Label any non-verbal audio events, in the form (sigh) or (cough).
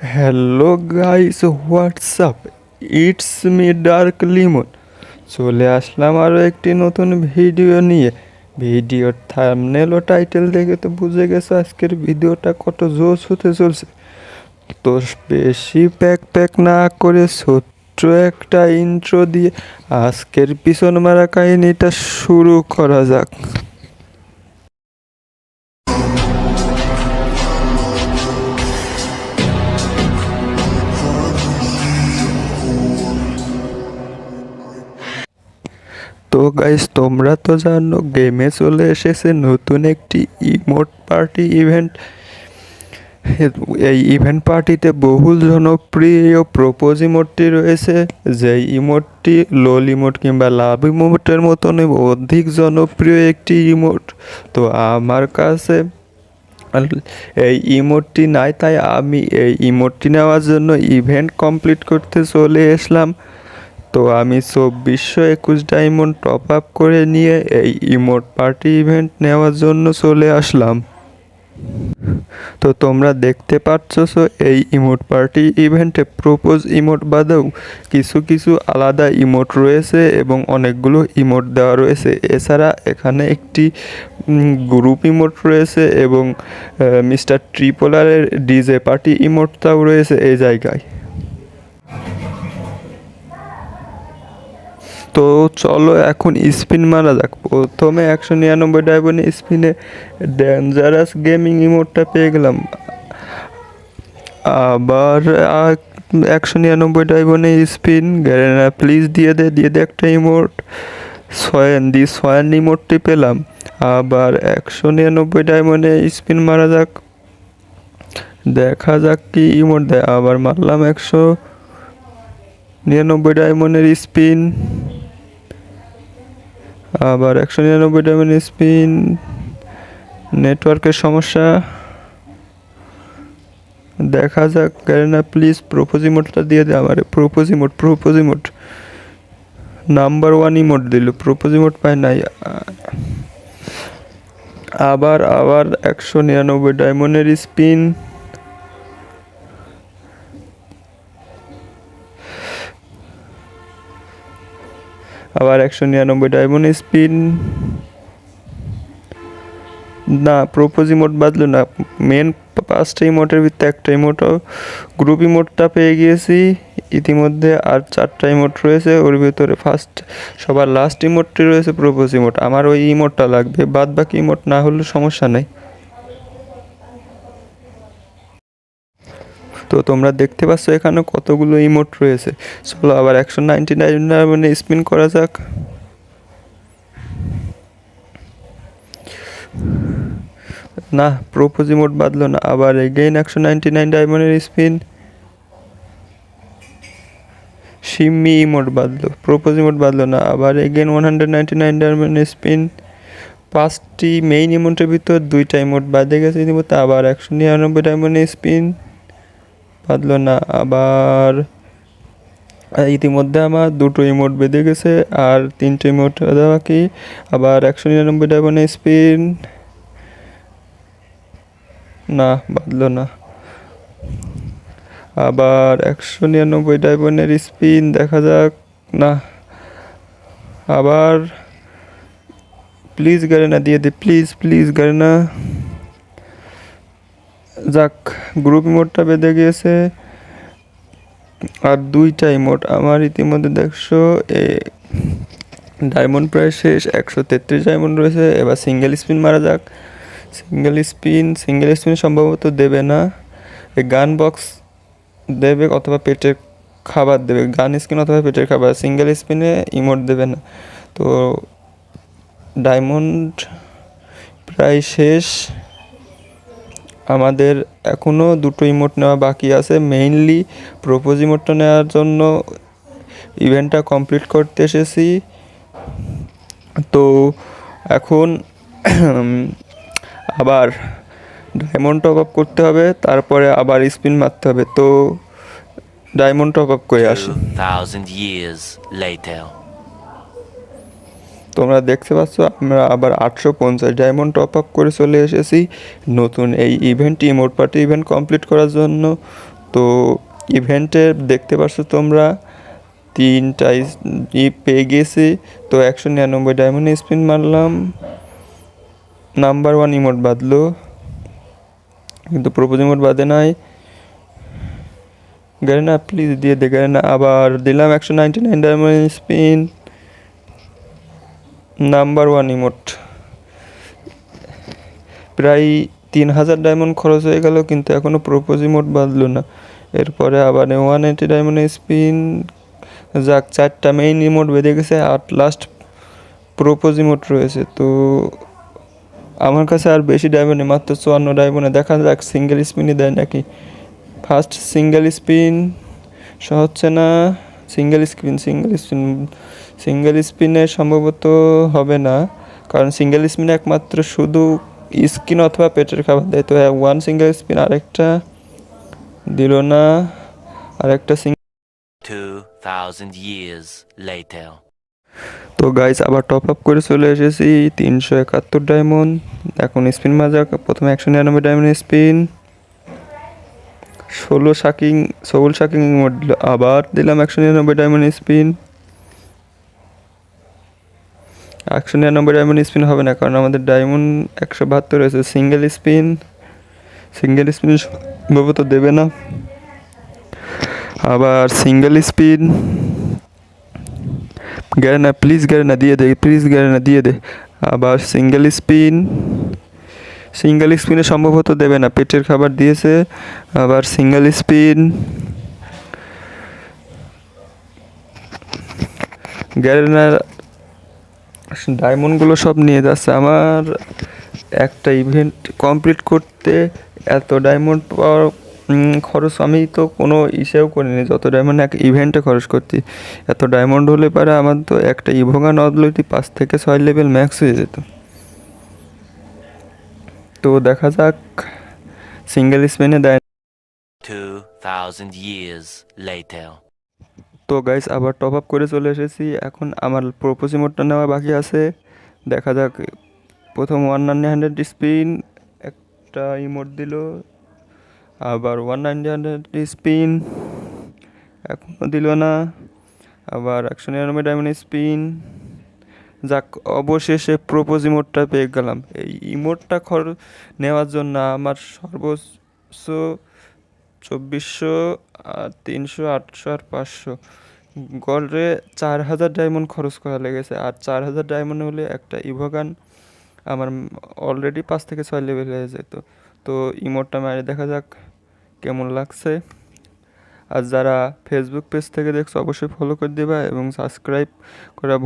Hello guys WhatsApp it's me dark Limon চলে আসলাম আরও একটি নতুন ভিডিও নিয়ে। ভিডিওর থামনেল ও টাইটেল দেখে তো বুঝে গেছো আজকের ভিডিওটা কত জোশ হতে চলছে। তো বেশি প্যাক প্যাক না করে ছোট্ট একটা ইন্ট্রো দিয়ে আজকের পিছন মারা কাহিনীটা শুরু করা যাক। গাইস তোমরা তো জানো গেমে চলে এসেছে নতুন একটি ইমোট পার্টি ইভেন্ট এই ইভেন্ট পার্টিতে বহুল জনপ্রিয় প্রপোজ ইমোটটি রয়েছে, যেই ইমোটটি লোল ইমোট কিংবা লাভ ইমোটের মতন অধিক জনপ্রিয় একটি ইমোট তো আমার কাছে এই ইমোটটি নাই, তাই আমি এই ইমোটটি নেওয়ার জন্য ইভেন্ট কমপ্লিট করতে চলে এসলাম। তো আমি চব্বিশশো একুশ ডায়মন্ড টপ আপ করে নিয়ে এই ইমোট পার্টি ইভেন্ট নেওয়ার জন্য চলে আসলাম। তো তোমরা দেখতে পাচ্ছ, সো এই ইমোট পার্টি ইভেন্টে প্রপোজ ইমোট বাদেও কিছু কিছু আলাদা ইমোট রয়েছে এবং অনেকগুলো ইমোট দেওয়া রয়েছে। এছাড়া এখানে একটি গ্রুপ ইমোট রয়েছে এবং মিস্টার ট্রিপোলারের ডিজে পার্টি ইমোটটাও রয়েছে এই জায়গায়। তো চলো এখন স্পিন মারা যাক। প্রথমে একশো নিরানব্বই ডায়মন্ডে স্পিনে ডেঞ্জারাস গেমিং ইমোটটা পেয়ে গেলাম। আবার একশো নিরানব্বই ডায়মন্ডে স্পিন। গ্যারেনা প্লিজ দিয়ে দে দিয়ে দে একটা ইমোট সয়েন দি সয়েন ইমোটটি পেলাম। আবার একশো নিরানব্বই ডায়মন্ডে স্পিন মারা যাক। দেখা যাক কি ইমোট দেয়। আবার মারলাম একশো নিরানব্বই ডায়মন্ডের স্পিন। আবার একশো নিরানব্বই ডায়মন্ড স্পিন, নেটওয়ার্কের সমস্যা। দেখা যাক না প্লিজ প্রোপোজ ইমোটটা দিয়ে দে আমার। Propose emote propose emote number one emote দিল প্রোপোজি ইমোট পায় নাই। আবার আবার একশো নিরানব্বই ডায়মন্ডের স্পিন। আবার একশো নিরানব্বই ডায়মন্ড স্পিন না প্রোপোজ ইমোট বাদলো না। মেন পাঁচটা ইমোটের ভিতরে একটা ইমোটও গ্রুপ ইমোটটা পেয়ে গিয়েছি। ইতিমধ্যে আর চারটা ইমোট রয়েছে। ওর ভিতরে ফার্স্ট সবার লাস্ট ইমোটটি রয়েছে প্রোপোজ ইমোট আমার ওই ইমোটটা লাগবে। বাদ বাকি ইমোট না হলে সমস্যা নেই। তো তোমরা দেখতে পাচ্ছ এখানে কতগুলো ইমোট রয়েছে। চলো আবার একশো নাইনটি নাইন মানে স্পিন করা যাক। না প্রোপোজ ইমোট বাদলো না। আবার এগেইন একশো নাইনটি নাইন ডায়মন্ডের স্পিন সিম্মি ইমোট বাদলো। প্রোপোজ ইমোট বাদলো না। আবার again one hundred ninety nine ডায়মন্ডের স্পিন পাঁচটি মেইন ইমোটের ভিতর দুইটা ইমোট বাদে গেছে ইতিমধ্যে। আবার একশো নিরানব্বই ডায়মন্ডের স্পিন বাঁধলো না। আবার ইতিমধ্যে আমার দুটো ইমোট বেঁধে গেছে আর তিনটে ইমোট দেওয়া কি আবার একশো নিরানব্বই ডায়মন্ড স্পিন না বাঁধলো না। আবার একশো নিরানব্বই ডায়মন্ডের স্পিন দেখা যাক। না। আবার প্লিজ গাড়ি না, দিয়ে দে। প্লিজ প্লিজ গাড়ি না। যাক গ্রুপ ইমোটটা বেঁধে গিয়েছে। আর দুইটা ইমোট আমার ইতিমধ্যে দেখছ, এ ডায়মন্ড প্রায় শেষ, একশো তেত্রিশ ডায়মন্ড রয়েছে। এবার সিঙ্গেল স্পিন মারা যাক। সিঙ্গেল স্পিন সিঙ্গেল স্পিন সম্ভবত দেবে না। এই গান বক্স দেবে অথবা পেটের খাবার দেবে। গান স্পিন অথবা পেটের খাবার। সিঙ্গেল স্পিনে ইমোট দেবে না। তো ডায়মন্ড প্রায় শেষ। আমাদের এখনও দুটো ইমোট নেওয়া বাকি আছে। মেইনলি প্রোপোজ ইমোটটা নেওয়ার জন্য ইভেন্টটা কমপ্লিট করতে এসেছি। তো এখন (clears throat) আবার ডায়মন্ড টপ আপ করতে হবে, তারপরে আবার স্পিন মারতে হবে। তো ডায়মন্ড টপ আপ করে আসি. তোমরা দেখতে পাচ্ছ, আমরা আবার আটশো পঞ্চাশ ডায়মন্ড টপ আপ করে চলে এসেছি নতুন এই event emote party event complete করার জন্য। তো ইভেন্টে দেখতে পাচ্ছ তোমরা, তিনটা ইস- ই পেয়ে গেছি। তো একশো নিরানব্বই ডায়মন্ড স্পিন মারলাম। নাম্বার ওয়ান ইমোট বাঁধলো। কিন্তু প্রপোজ ইমোট বাদে নাই। গেলে না প্লিজ দিয়ে দে না আবার দিলাম একশো ninety nine diamond spin number one emote. প্রায় তিন হাজার ডায়মন্ড খরচ হয়ে গেল, কিন্তু এখনও প্রপোজ ইমোট বাঁধলো না। এরপরে আবার ওয়ান এইটি ডায়মন্ড স্পিন যাক, চারটা মেইন ইমোট বেঁধে গেছে, আর লাস্ট প্রপোজ ইমোট রয়েছে। তো আমার কাছে আর বেশি ডায়মন্ডে মাত্র চুয়ান্ন ডায়মন্ডে দেখা যাক সিঙ্গেল স্পিনই দেয় নাকি। ফার্স্ট সিঙ্গেল স্পিন হচ্ছে না। Single screen single spin single স্পিনে সম্ভবত হবে না কারণ সিঙ্গেল স্পিনে একমাত্র শুধু স্কিন অথবা পেটের খাবার দেয়। তো ওয়ান সিঙ্গেল স্পিন আরেকটা দিল না আরেকটা সিঙ্গেল 2,000 years later. তো গাইস আবার টপ আপ করে চলে এসেছি তিনশো একাত্তর ডায়মন্ড এখন স্পিন মাজা প্রথমে একশো নিরানব্বই ডায়মন্ড স্পিন ষোলো শাকিং ষোল শাকিং আবার দিলাম একশো নিরানব্বই ডায়মন্ড স্পিন একশো নিরানব্বই ডায়মন্ড স্পিন হবে না, কারণ আমাদের ডায়মন্ড একশো বাহাত্তর রয়েছে সিঙ্গেল স্পিন সিঙ্গেল স্পিন সম্ভবত দেবে না। আবার single spin Garena please Garena দিয়ে দে প্লিজ গ্যারেনা দিয়ে দে। আবার সিঙ্গেল স্পিন সিঙ্গেল স্পিনে সম্ভবত দেবে না, পেটের খাবার দিয়েছে। আবার সিঙ্গেল স্পিন গ্যারেনার ডায়মন্ডগুলো সব নিয়ে যাচ্ছে। আমার একটা ইভেন্ট কমপ্লিট করতে এত ডায়মন্ড পাওয়ার খরচ আমি তো কোনো ইসেও করিনি। যত ডায়মন্ড এক ইভেন্টে খরচ করছি এত ডায়মন্ড হলে পারে আমার তো একটা ইভোগা নদলটি পাঁচ থেকে ছয় লেভেল ম্যাক্স হয়ে যেত। তো দেখা যাক সিঙ্গেল স্পিনে দেয় 2,000 years later. তো গাইস আবার টপ আপ করে চলে এসেছি। এখন আমার প্রোপোজ ইমোটটা নেওয়া বাকি আছে। দেখা যাক, প্রথম ওয়ান নাইনটি হান্ড্রেড স্পিন একটা ইমোট দিল। আবার ওয়ান নাইনটি হান্ড্রেড স্পিন এখনও দিল না। আবার একশো নিরানব্বই ডায়মন্ড স্পিন যাক, অবশেষে প্রোপোজ ইমোটটা পেয়ে গেলাম। এই ইমোটটা খর, নেওয়ার জন্য আমার সর্বোচ্চ চব্বিশশো তিনশো, আটশো আর পাঁচশো। গড়ে চার হাজার ডায়মন্ড খরচ করা লেগেছে। আর চার হাজার ডায়মন্ড হলে একটা ইভোগান আমার অলরেডি পাঁচ থেকে ছয় লেভেল হয়ে যেত। তো ইমোটটা মারে দেখা যাক কেমন লাগছে। আর যারা ফেসবুক পেজ থেকে দেখছ, অবশ্যই ফলো করে দেবা এবং সাবস্ক্রাইব করা